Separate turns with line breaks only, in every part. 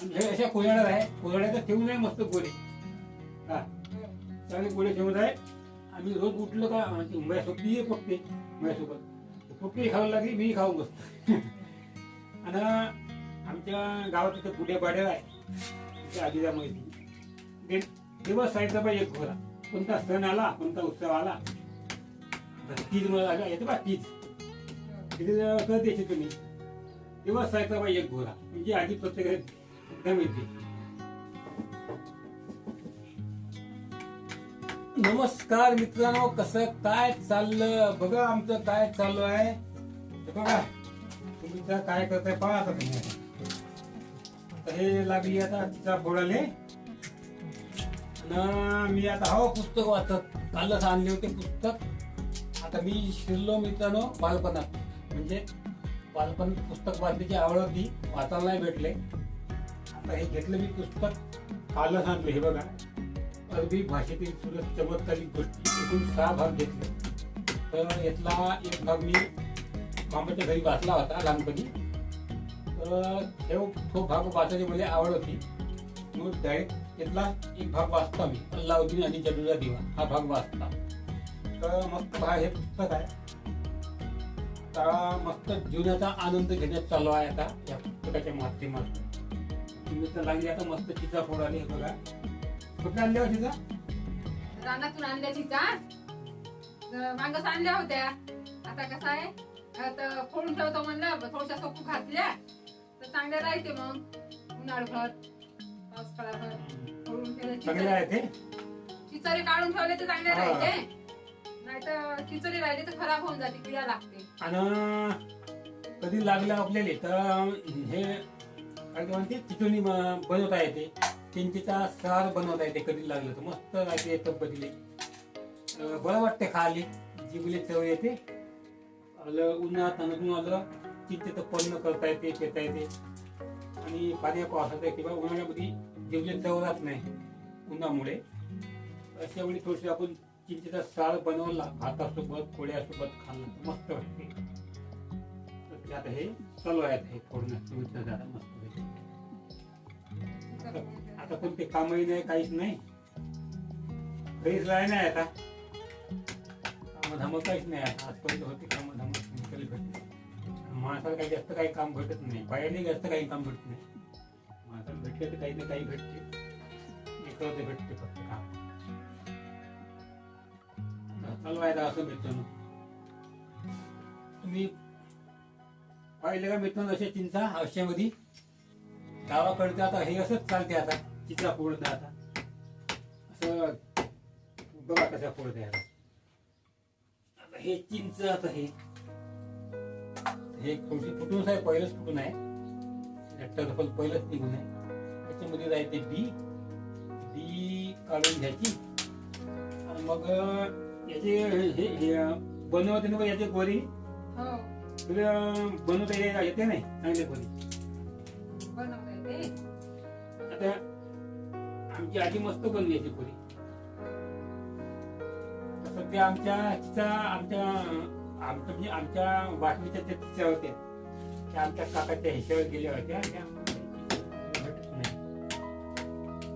हे अशा कोयड्या आहे. कोयड्याचा ठेवून आहे मस्त गोळे. हा. चांगले गोळे ठेवत आहे. आम्ही रोज उठलो का म्हणजे माझ्यासोबत पोपटे. पकते माझ्यासोबत पोपटी खावं लागली मी खाऊ बसतो आणि आमच्या गावात तिथे पुढे पाड्या आहे. तिथे आजीला माहिती. ते साईडचा पाहिजे एक घोरा. कोणता सण आला कोणता उत्सव आला. तीज मला आला येतो बा तीज? तिथे कळते तुम्ही? तेव्हा साईडचा पाहिजे एक घोरा. म्हणजे आधी प्रत्येक नमस्कार मित्रांनो कसं काय चाललं? बघा आमचं काय चालू आहे. बघा तुम्ही त्या काय करताय पहा आता तुम्ही. हे लागली आता तिचा फोडाले. मी आता हो पुस्तक वाचत कालच आणले होते पुस्तक. आता मी शिरलो मित्रांनो बालपणात. म्हणजे बालपण पुस्तक वाचण्याची आवड होती वाचायला भेटले. आता हे घेतलं मी पुस्तक. कालच आणलं हे बघा. अरबी भाषेतील सुरत चमत्कारिक गोष्टी. एकूण सहा भाग घेतले. तर यातला एक भाग मी मामाच्या घरी वाचला होता लहानपणी. तर तो तो भाग वाचायची मला आवड होती. मग डायरेक्ट यातला एक भाग वाचता मी अल्लाउद्दीन आणि जडूचा दिवा हा भाग वाचता. तर मस्त भाग हे पुस्तक आहे. तर मस्त जीवनाचा आनंद घेण्यात चालू आहे आता या पुस्तकाच्या माध्यमातून. तर लागली आता मस्त चिचा फोडाली हे बघा कुठे आणल्या होती चिचा
रानातून आणल्या चिचा मागच आणल्या होत्या. आता कसं आहे? आता फोडून ठेवतो म्हणलं थोडशा सोपू घातल्या तर चांगल्या राहते मग. उन्हाळभर पावसाळाभर फोडून ठेवले चिचरे काढून ठेवले तर चांगले. राहते. नाही तर चिचरे राहिले तर खराब होऊन जाते किडा लागते.
आणि कधी लागलं आपल्याला तर हे कारण ते म्हणते बनवता येते. चिंचेचा सार बनवता येते कधी लागलं तर. मस्त राहते तब्येतीले बरं वाटते खाली जिबले चव येते. आलं उन्हात अनुभून आलं चिंचेचं पन्न करता येते पेता येते. आणि पाण्या पावसाचं किंवा उन्हाळ्यामध्ये जिबले चव राहत नाही उन्हामुळे. अशा वेळी थोडीशी आपण चिंचेचा सार बनवला भातासोबत पोळ्यासोबत खाल्लं मस्त वाटते. तर आता हे चालू आहे आता मस्त. फोडणं आता कोणते कामही नाही काहीच नाही. घरीच राही नाही आता. कामधाम काहीच नाही आता. आजपर्यंत होते काम धाम भेटते माणसाला काही जास्त काही काम भेटत नाही. बायाने जास्त काही काम भेटत नाही. माणसाला भेटले तर काही ना काही भेटते. इकडं भेटते फक्त काम. चालू आहे आता असं मित्रांनो. तुम्ही पाहिले का मित्रांनो अशा चिंता आयुष्यामध्ये गावाकडे आता हे असंच चालते आता चिंचा फोडत आता. असं बघा कशा फोडते आता. आता हे चिंच आता हे. हे थोडीशी फुटून आहे पहिलंच फुटून आहे. एकटं फल पहिलंच निघून आहे. त्याच्यामध्ये राहते बी. बी काढून घ्यायची. आणि मग याचे हे बनवते ना याचे गोरी
हो.
तुला बनवता येते नाही? चांगले गोरी आता आमची आजी मस्त बनली पुरी. तसं सध्या आमच्या तिचा आमच्या आमच्या म्हणजे आमच्या वाटणीच्या त्या तिच्या होत्या. त्या आमच्या काकाच्या हिशावर गेल्या होत्या.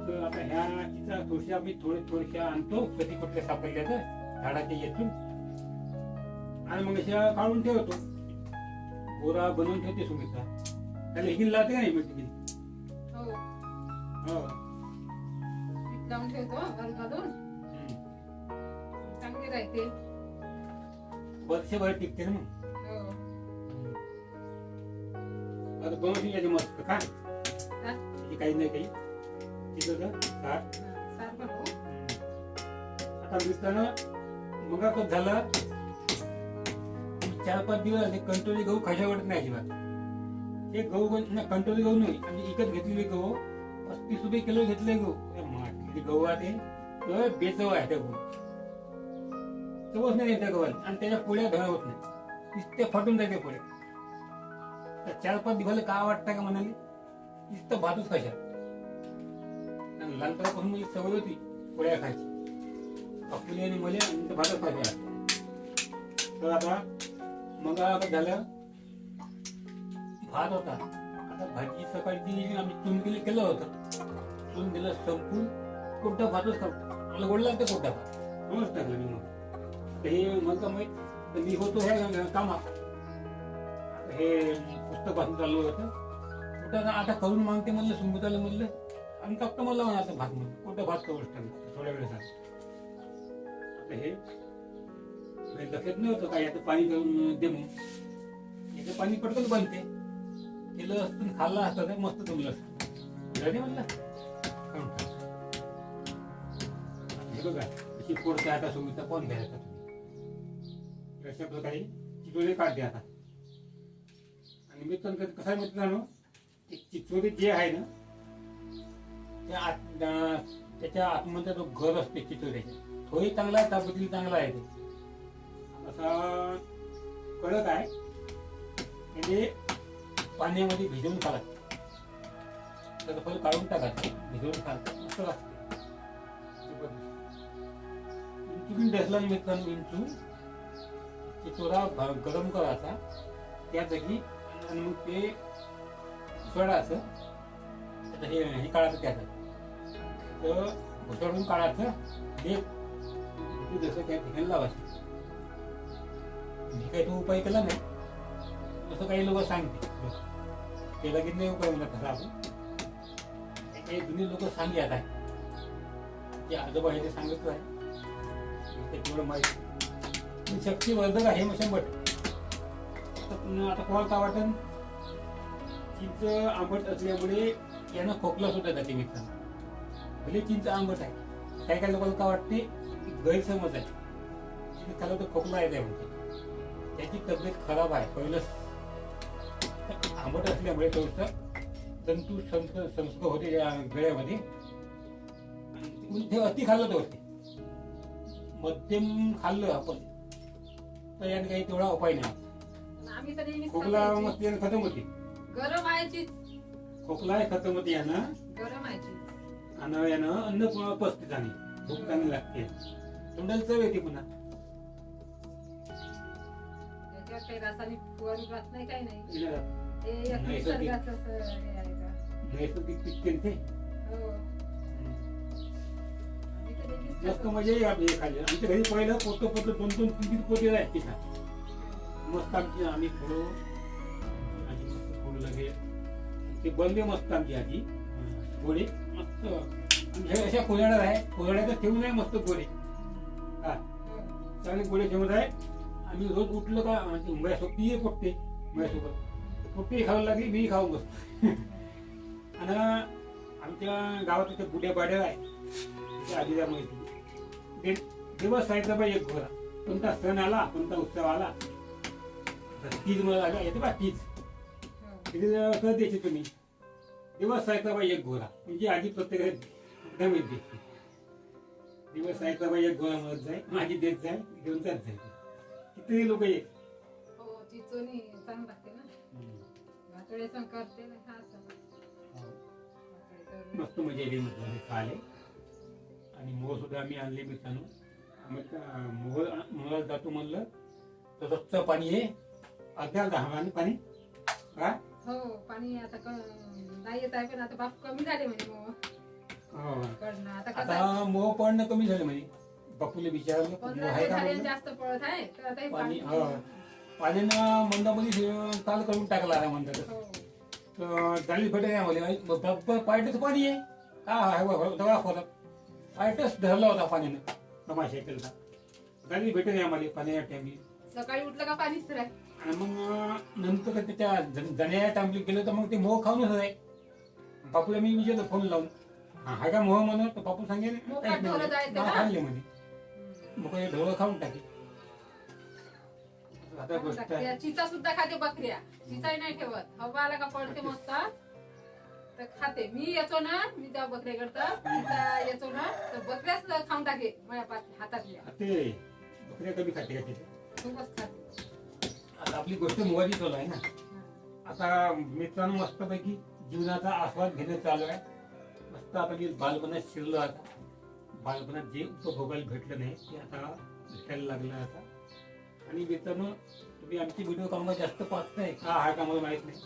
तर आता ह्या तिचा थोडशा आम्ही थोडे थोडशा आणतो. कधी कुठल्या सापडल्या तर झाडाच्या येथून आणि मग अशा काढून ठेवतो. गोरा बनवून ठेवते सुमित्रा त्याला हिल लावते का नाही मीठ
हो. मीठ लावून ठेवतो घालून घालून
हम्म.
चांगली राहते.
वर्षभर टिकते ना मग?
हो.
आता बनवून याचे मस्त काय
हा?
त्याची काही नाही काही. तिथं सार
सार बनवू
आता मित्रांनो मग कसं झालं चार पाच दिवस हे कंटोली गहू खाशा वाटत नाही अजिबात. हे गहू नाही, कंटोली गहू नाही आम्ही विकत घेतलेले गहू. पस्तीस रुपये किलो घेतले गहू अरे माटली गहू आहे ते बेचव आहे त्या गहू चवच नाही त्या गव्हाला आणि त्याच्या पोळ्या धळ होत नाही. नुसते फाटून जाते पोळ्या चार पाच दिवसाला काय वाटतं का म्हणाले? नुसतं भातच कशा आणि लहानपणापासून माझी सवय होती पोळ्या खायची. अपुली आणि मले आणि भातच खायचे तर आता मग आता झालं. भात होता. आता भाजी सकाळी दिली आम्ही चून केली केलं होतं. चून दिलं संपून कोणत्या भातच करतो मला गोड लागतं कोणत्या भात. म्हणूनच टाकलं मी मग हे म्हणता माहीत तर मी होतो ह्या कामात हे पुस्तक वाचून चालू होतं. कुठं आता करून मागते म्हणलं सुंबुताला म्हणलं. आणि टाकतो मला आता भात म्हणून. कोणत्या भात करू थोड्या वेळेसाठी. आता हे हे लक्षात नव्हतं काय आता पाणी करून दे म्हणून. याचं पाणी पटकन बनते. केलं असतं खाल्लं असतं तर मस्त जमलं असतं झाले म्हणलं? खाऊन हे बघा अशी पोडते आता सुमिता कोण घ्यायचा तुम्ही? अशा प्रकारे चिचोरे काढते आता. आणि मी कसा आहे मित्रांनो ते जे आहे ना त्या आत त्याच्या आतमध्ये जो घर असते चिचोऱ्याचे तोही चांगला आहे तापतील चांगला आहे असा कडक आहे. म्हणजे पाण्यामध्ये भिजवून काढायचं त्याचं फळ काढून टाकायचं भिजवून काढायचं असं लागतं. इंचुकीन डसला निमित्तानं इंचू ते थोडा गरम करायचा त्या जागी आणि मग ते सोडायचं आता हे हे काढायचं त्याचं. तर घुसळून काढायचं हे इंचू जसं त्या ठिकाणी लावायचं मी काही तो उपाय केला नाही. असं काही लोक सांगते केला की नाही उपाय म्हणा खरा आपण काही जुनी लोक सांगे आता. ते आजोबा हे ते सांगत आहे तेवढं माहिती. पण शक्तिवर्धक आहे मग शंभर. आता आता कोणाला काय वाटन चिंच आंबट असल्यामुळे यानं खोकला सुद्धा जाते मित्रांनो. भले चिंच आंबट आहे. काही काही लोकांना काय वाटते? गैरसमज आहे. चिंच तर खोकला येत आहे म्हणते त्याची तब्येत खराब आहे पहिलं आंबट असल्यामुळे थोडस तंतू संस संस्क होते या गळ्यामध्ये ते अति खाल्लं तर होते मध्यम खाल्लं आपण. तर याने काही तेवढा उपाय नाही. खोकला मस्त यानं खतम होते.
गरम आहे
खोकला खतम होते यानं.
गरम आहे.
आणि यानं अन्न पचते चांगली भूक चांगली लागते. तोंडाला चव येते पुन्हा.
काही रासायनिक नाही काही नाही.
नैसर्गिक.
हे का.
नैसर्गिक ते
हो.
जास्त
खातो.
मजा येईल आपली हे खाल्ली आमच्या घरी पहिलं पोत पोत दोन दोन तीन तीन पोते आहेत तिथं. मस्त आमची आम्ही फोडू आजी मस्त फोडू लगे ते बनले मस्त आमची आजी गोडे मस्त. आणि हे अशा कोजाड्या आहे. कोजाड्याचं ठेवून आहे मस्त गोडे हा.
हो.
चांगले गोडे ठेवत आहे. आम्ही रोज उठलो का म्हणजे माझ्यासोबत ये पोटते. पोट्टे खाऊ लागली मी खाऊन बसतो. आणि आमच्या गावात इथे बुड्या बाड्या आहे. तिथे आजीला माहिती ते दिवस सायचा बाई एक घोरा. कोणता सण आला कोणता उत्सव आला तीज मला आला येते बा तीज.
हो.
तिथे कसं द्यायचे तुम्ही. दिवस सायचा बाई एक घोरा. म्हणजे आजी प्रत्येक एकदम येत देते दिवस सायचा बाई एक घोरा म्हणत जाय. माझी देत जाय घेऊन जात जाय. किती लोक ये
संग करते ना करून.
मस्त मजा येते खाले. आणि मोह सुद्धा आम्ही आणले मित्रांनो आम्ही मोह मोहला जातो म्हणलं तर रोजचं पाणी हे अर्ध्या दहावाने पाणी. का
हो पाणी आता नाही येत आहे पण आता बाप कमी झाले म्हणे मग
हो.
आता
मोह पडणं कमी झालं म्हणजे बापूला विचारलं मोह आहे
आहे
पाणी. पाण्यानं मंदामध्ये ताल करून टाकला आहे म्हणतात
हो.
तर झाली भेटे काय मला पायटच पाणी आहे. दवा खोला. पायटच धरला होता पाण्यानं. तमाशा केला झाली भेटे नाही आम्हाला पाण्याच्या टायमी
सकाळी उठलं का पाणीच राय
आणि मग नंतर त्याच्या जण्याच्या टायमली गेलं तर मग ते मोह खाऊनच आहे बापूला मी विचारलं फोन लावून. हा हा का मोह म्हणत तर बापू सांगेल नाही म्हणे. हा, मग ढोळं खाऊन टाके आता गोष्ट आहे.
चिचा सुद्धा खाते बकऱ्या. चिचाही नाही ठेवत. हवा आला का पडते मस्त. तर खाते. मी येतो ना मी त्या बकऱ्याकडं. चिचा येतो ना तर बकऱ्याच खाऊन टाके माझ्या पात- हातातल्या.
ते बकऱ्या कमी खाते का तिथे
खूपच खाते
आता आपली गोष्ट मोबाईल चालू आहे ना. आता मित्रांनो मस्तपैकी जीवनाचा आस्वाद घेणं चालू आहे. मस्त आता मी बालपणात शिरलो आता. बालपणात जे उपभोगायला भेटलं नाही ते आता भेटायला लागलं आता. आणि मित्रांनो तुम्ही आमची व्हिडिओ कामा जास्त पाहत नाही. का हा का मला माहीत नाही.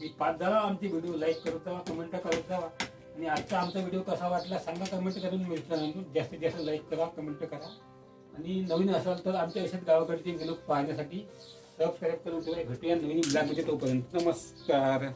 मी पाच जरा आमचे व्हिडिओ लाईक करत जावा कमेंट करत जावा. आणि आजचा आमचा व्हिडिओ कसा वाटला सांगा कमेंट करून मिळताना जास्तीत जास्त लाईक करा कमेंट करा. आणि नवीन असाल तर आमच्या यशात गावाकडचे लोक पाहण्यासाठी सबस्क्राईब करून ठेवा. भेटूया नवीन ब्लॉगमध्ये तोपर्यंत नमस्कार.